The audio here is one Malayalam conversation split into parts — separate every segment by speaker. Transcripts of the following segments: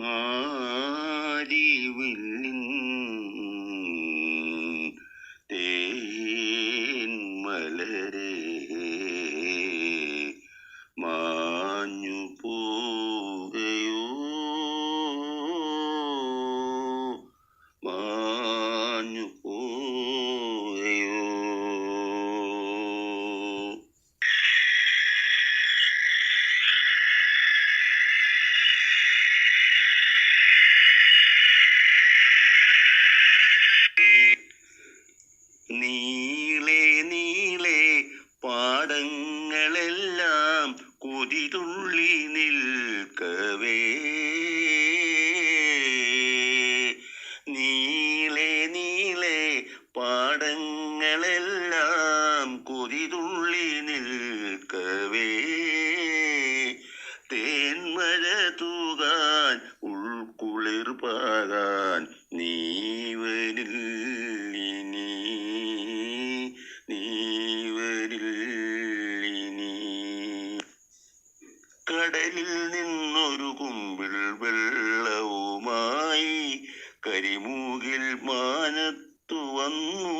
Speaker 1: മാരിവിൽ തേൻ മലരേ പാടങ്ങളെല്ലാം കൊതിതുള്ളി നിൽക്കവേ. നീളെ നീളെ പാടങ്ങളെല്ലാം കൊതിതുള്ളി നിൽക്കവേ. തേന്മഴ തൂകാൻ ഉൾക്കുളിർ പാകാൻ കടലിൽ നിന്നൊരു കുമ്പിൾ വെള്ളവുമായി കരിമൂകിൽ മാനത്തു വന്നു.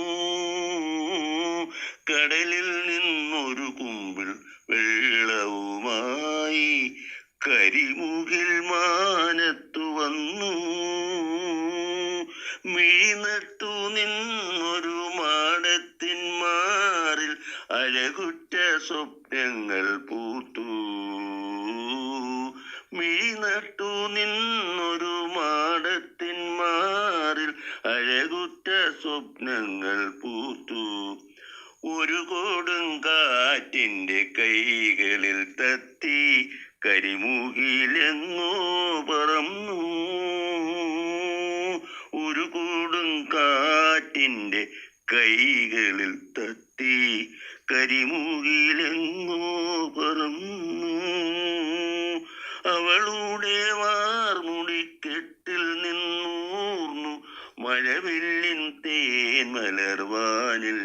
Speaker 1: കടലിൽ നിന്നൊരു കുമ്പിൾ വെള്ളവുമായി കരിമുകിൽ മാനത്തു വന്നു. മിഴിനട്ടു നിന്നൊരു മാടത്തിന്മാറിൽ അഴകുറ്റ സ്വപ്നങ്ങൾ മിഴിനട്ടു നിന്നൊരു മാടത്തിൻ മാറിൽ അഴകുറ്റ സ്വപ്നങ്ങൾ പൂത്തു. ഒരു കൊടും കാറ്റിന്റെ കൈകളിൽ തത്തി കരിമുകിലെങ്ങോ പറന്നു. ഒരു കൂടും കാറ്റിന്റെ കൈകളിൽ തത്തി കരിമുകിലെങ്ങോ പറന്നു. മലർവാനിൽ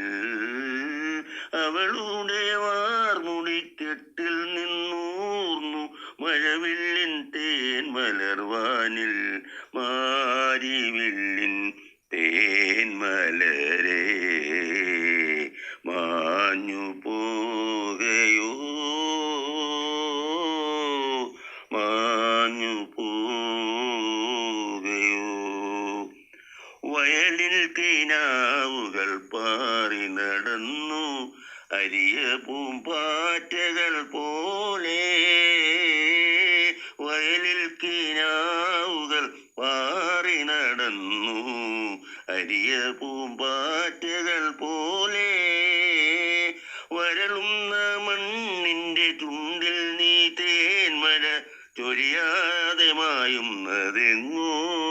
Speaker 1: അവളുടെ വാർമുടിക്കെട്ടിൽ നിന്നൂർന്നു. മഴവില്ലിൻ തേൻ മലർവാനിൽ മാരിവില്ലിൻ തേൻ മലരേ. മാഞ്ഞു പോകയോ? മാഞ്ഞു പോകയോ? വയലിൽ പാറി നടന്നു. അരിയ പൂമ്പാറ്റകൾ പോലെ വയലിൽ കിനാവുകൾ പാറി നടന്നു. അരിയ പൂമ്പാറ്റകൾ പോലെ വരളുന്ന മണ്ണിന്റെ ചുണ്ടിൽ നീ തേന്മര ചൊരിയാതെ മായുന്നതെങ്ങോ.